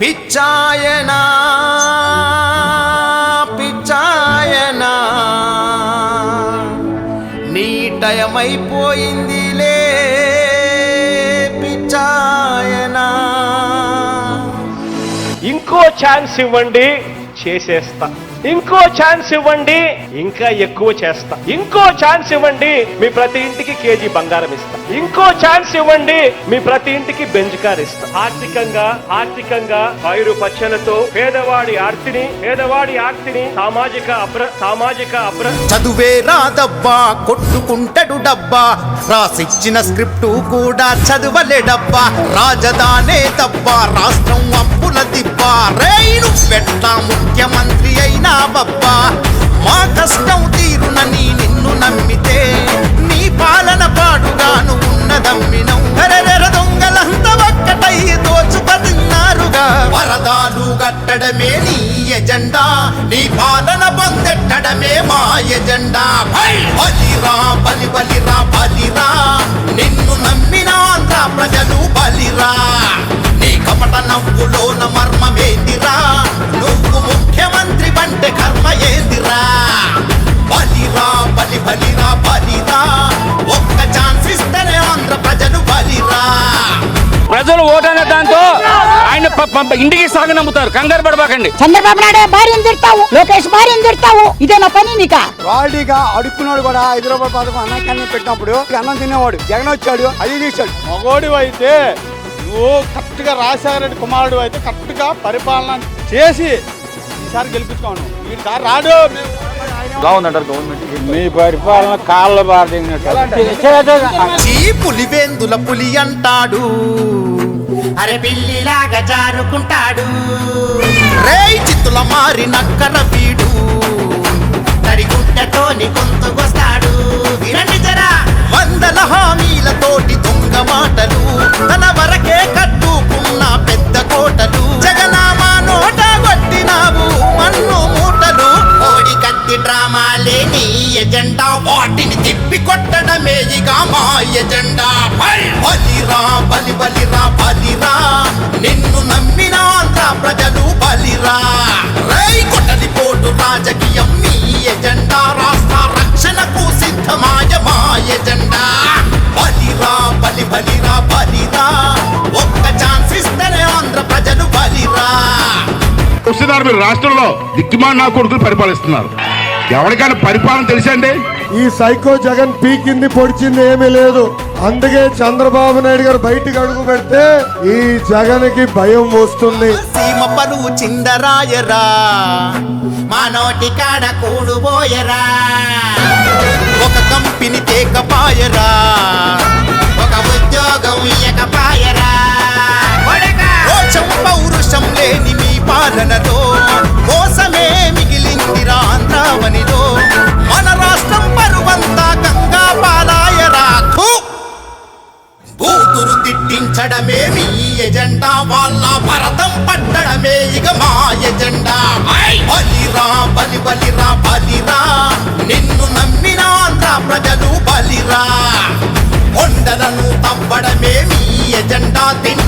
పిచ్చాయనా పిచ్చాయనా. నీ టయమైపోయిందిలే పిచ్చాయనా. ఇంకో ఛాన్స్ ఇవ్వండి చేసేస్తా. ఇంకో ఛాన్స్ ఇవ్వండి. ఇంకా ఎక్కువ చేస్తా. ఇంకో ఛాన్స్ ఇవ్వండి మీ ప్రతి ఇంటికి కేజీ బంగారం ఇస్తా. ఇంకో ఛాన్స్ ఇవ్వండి మీ ప్రతి ఇంటికి బెంజ్ కార్ ఇస్తా. ఆర్థికంగా ఆర్థికంగా పైరు పచ్చలతో పేదవాడి ఆర్తిని పేదవాడి ఆర్తిని సామాజిక అప్ర సామాజిక అప్ర చదువే రాదబ్బా కొట్టుకుంటాడు డబ్బా. రాసిచ్చిన స్క్రిప్టు కూడా చదవలే డబ్బా రాజధానే తప్ప రాష్ట్రం అప్పుల దిబ్బా రేణు పెట్ట ముఖ్యమంత్రి అయినా ఉన్నావబ్బా మా కష్టం తీరునని నిన్ను నమ్మితే నీ పాలన పాడుగాను ఉన్నదమ్మినం. కరెరెర దొంగలంత ఒక్కటై దోచుకతిన్నారుగా వరదాలు కట్టడమే నీ ఎజెండా. ఇంటికి సాగు నమ్ముతారు. కంగారు పడబాకండి. చంద్రబాబు నాయుడు భార్యను తిడతావు లోకేష్ భార్యను తిడతావు ఇదే నా పని నీకా. వాడిగా అడుక్కున్నాడు కూడా రూపాయల పథకం అన్నం పెట్టినప్పుడు అన్నం తినేవాడు. జగన్ వచ్చాడు అది తీశాడు. మగోడి అయితే నువ్వు కరెక్ట్గా రాజశేఖర రెడ్డి కుమారుడు అయితే కరెక్ట్గా పరిపాలన చేసి ఈసారి గెలిపించుకోను ఈసారి రాడు. మీ పరిపాలన కాళ్ళ పులివేందుల పులి అంటాడు. అరే పిల్లిలాగా జారుకుంటాడు. రేయ్ చిత్తుల మారి నక్కర వీడు. తడిగుంటతోని గొంతుకొస్తాడు. వినండి జరా. వందల హామీలతోటి దొంగ మాటలు తన వరకే కట్టుకున్న పెద్ద కోటలు. జగనామా నోట కొట్టినావు మన్ను మూటలు. కోడి కత్తి డ్రామాలే నీ ఎజెండా వాటిని తిప్పి కొట్టడమే ఇక మా ఎజెండా. బలిరా బలి బలిరా మీరు రాష్ట్రంలో దిక్కుమాన నా కొడుకులు పరిపాలిస్తున్నారు. ఎవరికైనా పరిపాలన తెలుసండి ఈ సైకో జగన్ పీకింది పొడిచింది ఏమీ లేదు. అందుకే చంద్రబాబు నాయుడు గారు బయటికి అడుగు పెడితే ఈ జగన్కి భయం వస్తుంది. సీమ పరువు చిందరాయరా మా నోటి కాడ కూడుబోయరా పాలనలో మోసమే మిగిలిందిరా ఆంధ్రావనిలో మన రాష్ట్రం పరువంతా గంగా పాలాయరా. థూ! కూతురు తిట్టించడమే మీ ఎజెండా వాళ్ళ భరతం పట్టడమే ఇక మా ఎజెండా. బలిరా బలి బలిరా బలిరా. నిన్ను నమ్మిన ఆంధ్ర ప్రజలు బలిరా. కొండలను తవ్వడమే మీ ఎజెండా తిన్నది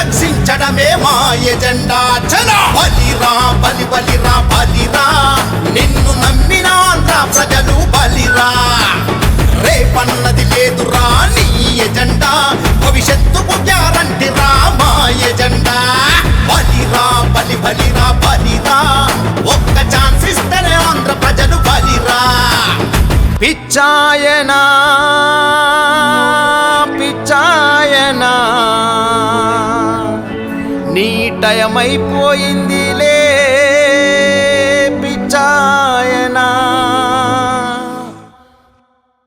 రక్షించడమే మా ఎజెండా చల బలిరా బలి బలిరా బలిరా. నిన్ను నమ్మిన ఆంధ్ర ప్రజలు బలిరా. రేపన్నది లేదురా నీ ఎజెండా భవిష్యత్తుకు గ్యారంటీ రా మా ఎజెండా బలిరా బలి బలిరా బలిరా. ఒక్క ఛాన్స్ ఇస్తేనే ఆంధ్ర ప్రజలు బలిరా. పిచ్చాయనా. నాయనా లే